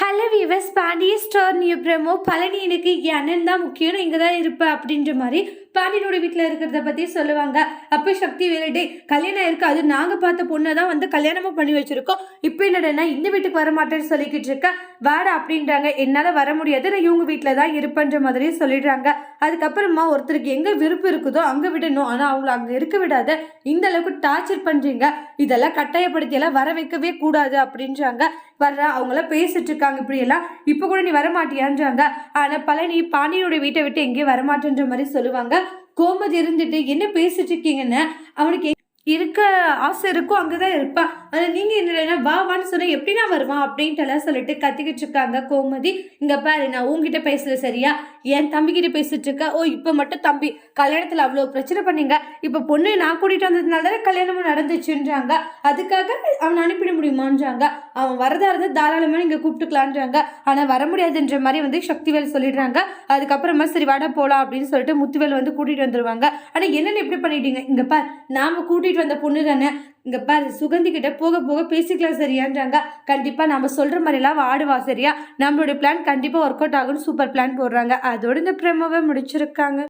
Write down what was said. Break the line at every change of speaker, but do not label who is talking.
Hello views Pandiya stores new promo Palani எனக்கு என் அண்ணன் தான் முக்கியம். இங்கே தான் இருப்பேன் அப்படின்ற மாதிரி பாண்டியனோட வீட்டில் இருக்கிறத பற்றி சொல்லுவாங்க. அப்போ சக்தி வேலடே கல்யாணம் இருக்குது அது நாங்கள் பார்த்த பொண்ணை தான் வந்து கல்யாணமும் பண்ணி வச்சுருக்கோம். இப்போ என்னடனா இந்த வீட்டுக்கு வர மாட்டேன்னு சொல்லிக்கிட்டு இருக்க? வாடா அப்படின்றாங்க. என்னால் வர முடியாது. நான் இவங்க வீட்டில் தான் இருப்பேன்ற மாதிரி சொல்லிடுறாங்க. அதுக்கப்புறமா ஒருத்தருக்கு எங்கே விருப்பம் இருக்குதோ அங்கே விடணும். ஆனால் அவங்கள அங்கே இருக்க விடாத. இந்த அளவுக்கு டார்ச்சர் பண்ணுறீங்க இதெல்லாம் கட்டாயப்படுத்தியெல்லாம் வர வைக்கவே கூடாது அப்படின்றாங்க. வர்ற அவங்களாம் பேசிட்டு இருக்காங்க இப்படியெல்லாம். இப்போ கூட நீ வரமாட்டியான்றாங்க. ஆனால் பழனி பாண்டியனோட வீட்டை விட்டு எங்கேயும் வரமாட்டேன்ற மாதிரி சொல்லுவாங்க. கோமதி இருந்துட்டு என்ன பேசிட்டு இருக்கீங்கன்னு அவனுக்கு இருக்க ஆசை இருக்கும் அங்கே தான் இருப்பான் ஆனால் நீங்கள் என்னடா வா வான்னு சொன்னால் எப்படி நான் வருவான் அப்படின்ட்டு எல்லாம் சொல்லிட்டு கத்திக்கிட்டு இருக்காங்க கோமதி. இங்கே பாரு நான் உங்ககிட்ட பேசுறது சரியா? என் தம்பிக்கிட்ட பேசிட்டு இருக்க? ஓ இப்போ மட்டும் தம்பி கல்யாணத்தில் அவ்வளோ பிரச்சனை பண்ணீங்க. இப்போ பொண்ணு நான் கூட்டிகிட்டு வந்ததுனால தானே கல்யாணமும் நடந்துச்சுன்றாங்க. அதுக்காக அவனை அனுப்பிட முடியுமான்றாங்க. அவன் வரதா இருந்தால் தாராளமாக நீங்கள் கூப்பிட்டுக்கலான்றாங்க. ஆனால் வர முடியாதுன்ற மாதிரி வந்து சக்திவேல் சொல்லிடுறாங்க. அதுக்கப்புறமா சரி வட போகலாம் அப்படின்னு சொல்லிட்டு முத்துவேல் வந்து கூட்டிகிட்டு வந்துடுவாங்க ஆனால் என்னென்ன இப்படி பண்ணிட்டீங்க? இங்கே பார் நாம் கூட்டிகிட்டு வந்த பொண்ணு தானே இங்கே பாரு சுகந்தி கிட்ட போக போக பேசிக்கலாம் சரியான்றாங்க. கண்டிப்பாக நம்ம சொல்கிற மாதிரிலாம் வாடுவா ஆடுவா சரியா? நம்மளுடைய பிளான் கண்டிப்பாக ஒர்க் அவுட் ஆகும்னு சூப்பர் பிளான் போடுறாங்க. அதோட இந்த ப்ரெமோவை முடிச்சிருக்காங்க.